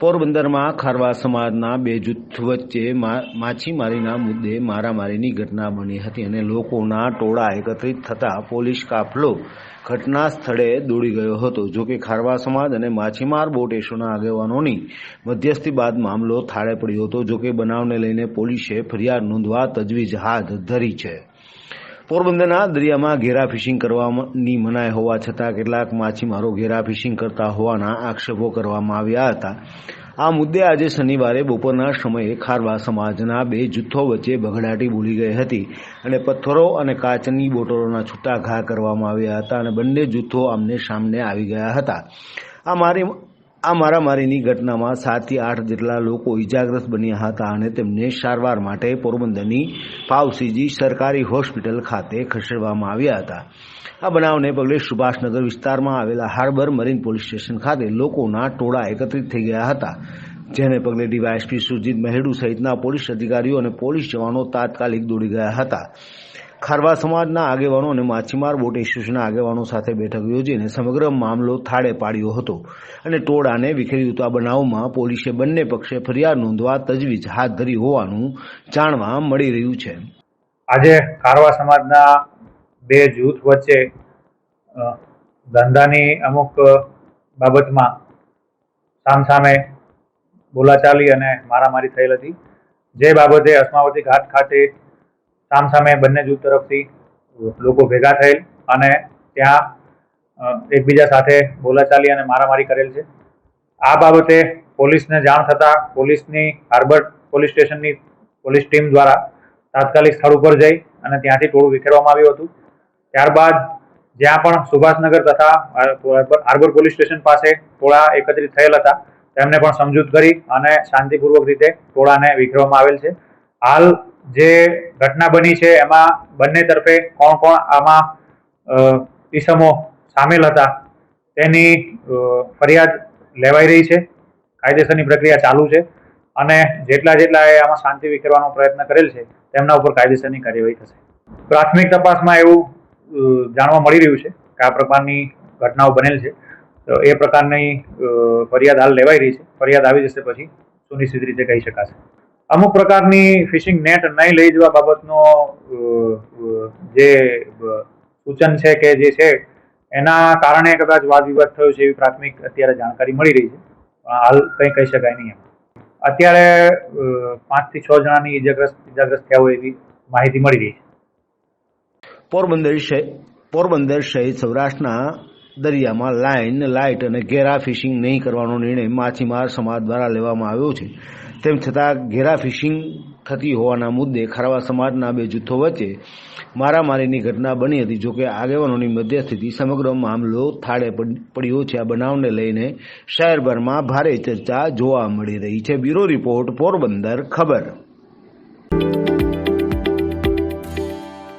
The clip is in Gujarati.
પોરબંદરમાં ખારવા સમાજના બે જૂથ વચ્ચે માછીમારીના મુદ્દે મારામારીની ઘટના બની હતી અને લોકોના ટોળા એકત્રિત થતાં પોલીસ કાફલો ઘટના સ્થળે દોડી ગયો હતો. જોકે ખારવા સમાજ અને માછીમાર બોટ એસોના આગેવાનોની મધ્યસ્થી બાદ મામલો થાળે પડ્યો હતો. જોકે બનાવને લઈને પોલીસે ફરિયાદ નોંધવા તજવીજ હાથ ધરી છે. પોરબંદરના દરિયામાં ઘેરા ફિશિંગ કરવાની મનાઈ હોવા છતાં કેટલાક માછીમારો ઘેરા ફિશિંગ કરતા હોવાના આક્ષેપો કરવામાં આવ્યા હતા. આ મુદ્દે આજે શનિવારે બપોરના સમયે ખારવા સમાજના બે જૂથો વચ્ચે બગડાટી બોલી ગઈ હતી અને પથ્થરો અને કાચની બોટલોના છૂટા ઘા કરવામાં આવ્યા હતા અને બંને જૂથો આમને સામને આવી ગયા હતા. આ મારી આ મારામારીની ઘટનામાં સાતથી આઠ જેટલા લોકો ઇજાગ્રસ્ત બન્યા હતા અને તેમને સારવાર માટે પોરબંદરની પાવસીજી સરકારી હોસ્પિટલ ખાતે ખસેડવામાં આવ્યા હતા. આ બનાવને પગલે સુભાષનગર વિસ્તારમાં આવેલા હાર્બર મરીન પોલીસ સ્ટેશન ખાતે લોકોના ટોળા એકત્રિત થઈ ગયા હતા. જેને પગલે ડીવાયએસપી સુજીત મહેડુ સહિતના પોલીસ અધિકારીઓ અને પોલીસ જવાનો તાત્કાલિક દોડી ગયા હતા. ખારવા સમાજના આગેવાનો અને માછીમાર બોટ એસોસિએશનના આગેવાનો સાથે બેઠક યોજીને સમગ્ર મામલો થાળે પાડ્યો હતો. અને ટોળાને વિખેરી આ બનાવમાં પોલીસે બંને પક્ષે ફરિયાદ નોંધવા તજવીજ હાથ ધરી હોવાનું જાણવા મળી રહ્યું છે. આજે ખારવા સમાજના બે જૂથ વચ્ચે ધંધાની અમુક બાબતમાં સામસામે બોલાચાલી અને મારામારી થયેલ હતી. જે બાબતે અસ્માવતી ઘાટ ખાતે સામસામે બંને જૂથ તરફથી લોકો ભેગા થયેલ અને ત્યાં એકબીજા સાથે બોલાચાલી અને મારામારી કરેલ છે. આ બાબતે પોલીસને જાણ થતાં પોલીસની હાર્બર પોલીસ સ્ટેશનની પોલીસ ટીમ દ્વારા તાત્કાલિક સ્થળ ઉપર જઈ અને ત્યાંથી ટોળું વિખેરવામાં આવ્યું હતું. ત્યારબાદ જ્યાં પણ સુભાષનગર તથા હાર્બર પોલીસ સ્ટેશન પાસે ટોળા એકત્રિત થયેલ હતા, તેમને પણ સમજૂત કરી અને શાંતિપૂર્વક રીતે ટોળાને વિખેરવામાં આવેલ છે. હાલ જે ઘટના બની છે, એમાં બંને તરફે કોણ કોણ આમાં ઇસમો સામેલ હતા, તેની ફરિયાદ લેવાઈ રહી છે. કાયદેસરની પ્રક્રિયા ચાલુ છે અને જેટલા જેટલા એ આમાં શાંતિ વિખેરવાનો પ્રયત્ન કરેલ છે, તેમના ઉપર કાયદેસરની કાર્યવાહી થશે. પ્રાથમિક તપાસમાં એવું જાણવા મળી રહ્યું છે કે આ પ્રકારની ઘટનાઓ બનેલ છે. તો એ પ્રકારની ફરિયાદ હાલ લેવાઈ રહી છે. ફરિયાદ આવી જશે પછી સુનિશ્ચિત રીતે કહી શકાશે. અમુક પ્રકારની ફિશિંગ નેટ નહીં લઈ જવા બાબતનો જે સૂચન છે કે જે છે, એના કારણે કદાચ વાદ વિવાદ થયો છે એવી પ્રાથમિક અત્યારે જાણકારી મળી રહી છે. હાલ કંઈ કહી શકાય નહીં અત્યારે પાંચથી છ જણાની ઇજાગ્રસ્ત ઇજાગ્રસ્ત થયા હોય એવી માહિતી મળી રહી છે. પોરબંદર પોરબંદર સહિત સૌરાષ્ટ્રના દરિયામાં લાઇન લાઇટ અને ઘેરા ફિશિંગ નહીં કરવાનો નિર્ણય માછીમાર સમાજ દ્વારા લેવામાં આવ્યો છે. તેમ છતાં ઘેરા ફિશિંગ થતી હોવાના મુદ્દે ખારવા સમાજના બે જૂથો વચ્ચે મારામારીની ઘટના બની હતી. જોકે આગેવાનોની મધ્યસ્થિતિ સમગ્ર મામલો થાળે પડ- પડ્યો છે. આ બનાવને લઈને શહેરભરમાં ભારે ચર્ચા જોવા મળી રહી છે. બ્યુરો રિપોર્ટ પોરબંદર, ખબર